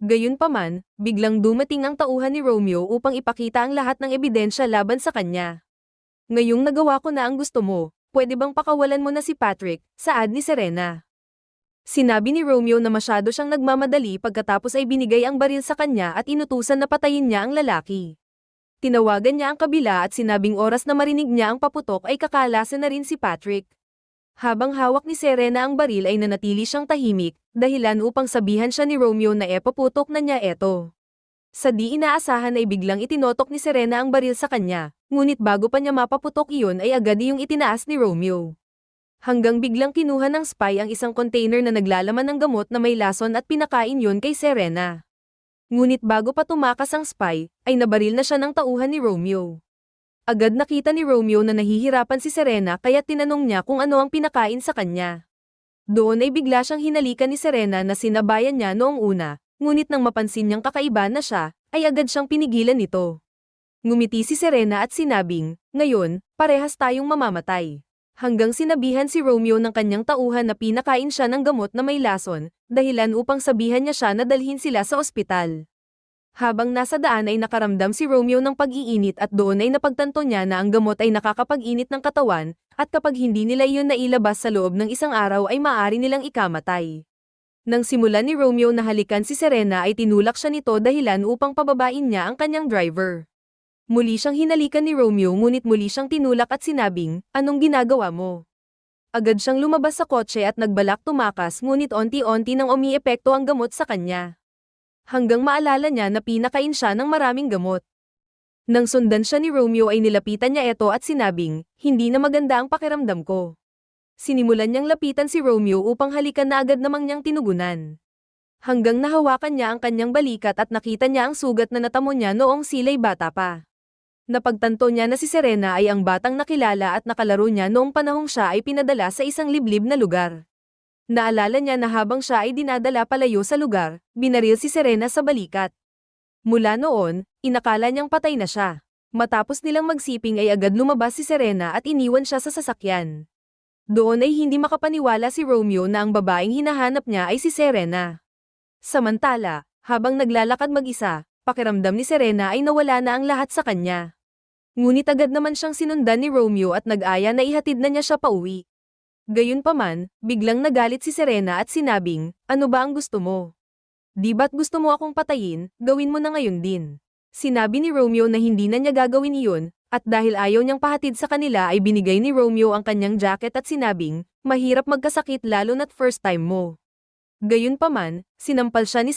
Gayunpaman, biglang dumating ang tauhan ni Romeo upang ipakita ang lahat ng ebidensya laban sa kanya. Ngayong nagawa ko na ang gusto mo, pwede bang pakawalan mo na si Patrick, saad ni Serena. Sinabi ni Romeo na masyado siyang nagmamadali pagkatapos ay binigay ang baril sa kanya at inutusan na patayin niya ang lalaki. Tinawagan niya ang kabila at sinabing oras na marinig niya ang paputok ay kakalasan na rin si Patrick. Habang hawak ni Serena ang baril ay nanatili siyang tahimik, dahilan upang sabihan siya ni Romeo na epaputok na niya eto. Sa di inaasahan ay biglang itinotok ni Serena ang baril sa kanya, ngunit bago pa niya mapaputok iyon ay agad iyong itinaas ni Romeo. Hanggang biglang kinuha ng spy ang isang container na naglalaman ng gamot na may lason at pinakain yon kay Serena. Ngunit bago pa tumakas ang spy, ay nabaril na siya ng tauhan ni Romeo. Agad nakita ni Romeo na nahihirapan si Serena kaya tinanong niya kung ano ang pinakain sa kanya. Doon ay bigla siyang hinalikan ni Serena na sinabayan niya noong una, ngunit nang mapansin niyang kakaiba na siya, ay agad siyang pinigilan nito. Ngumiti si Serena at sinabing, ngayon, parehas tayong mamamatay. Hanggang sinabihan si Romeo ng kanyang tauhan na pinakain siya ng gamot na may lason, dahilan upang sabihan niya siya na dalhin sila sa ospital. Habang nasa daan ay nakaramdam si Romeo ng pag-iinit at doon ay napagtanto niya na ang gamot ay nakakapag-init ng katawan, at kapag hindi nila iyon nailabas sa loob ng isang araw ay maaari nilang ikamatay. Nang simulan ni Romeo na halikan si Serena ay tinulak siya nito dahilan upang pababain niya ang kanyang driver. Muli siyang hinalikan ni Romeo ngunit muli siyang tinulak at sinabing, anong ginagawa mo? Agad siyang lumabas sa kotse at nagbalak tumakas ngunit onti-onti nang umiepekto ang gamot sa kanya hanggang maalala niya na pinakain siya ng maraming gamot. Nang sundan siya ni Romeo ay nilapitan niya ito at sinabing, hindi na maganda ang pakiramdam ko. Sinimulan niyang lapitan si Romeo upang halikan na agad namang niyang tinugunan. Hanggang nahawakan niya ang kanyang balikat at nakita niya ang sugat na natamo niya noong sila'y bata pa. Napagtanto niya na si Serena ay ang batang nakilala at nakalaro niya noong panahong siya ay pinadala sa isang liblib na lugar. Naalala niya na habang siya ay dinadala palayo sa lugar, binaril si Serena sa balikat. Mula noon, inakala niyang patay na siya. Matapos nilang magsiping ay agad lumabas si Serena at iniwan siya sa sasakyan. Doon ay hindi makapaniwala si Romeo na ang babaeng hinahanap niya ay si Serena. Samantala, habang naglalakad mag-isa, pakiramdam ni Serena ay nawala na ang lahat sa kanya. Ngunit agad naman siyang sinundan ni Romeo at nag-aya na ihatid na niya siya pauwi. Gayunpaman, biglang nagalit si Serena at sinabing, ano ba ang gusto mo? Di ba't gusto mo akong patayin, gawin mo na ngayon din. Sinabi ni Romeo na hindi na niya gagawin iyon, at dahil ayaw niyang pahatid sa kanila ay binigay ni Romeo ang kanyang jacket at sinabing, mahirap magkasakit lalo na't first time mo. Gayunpaman, sinampal siya ni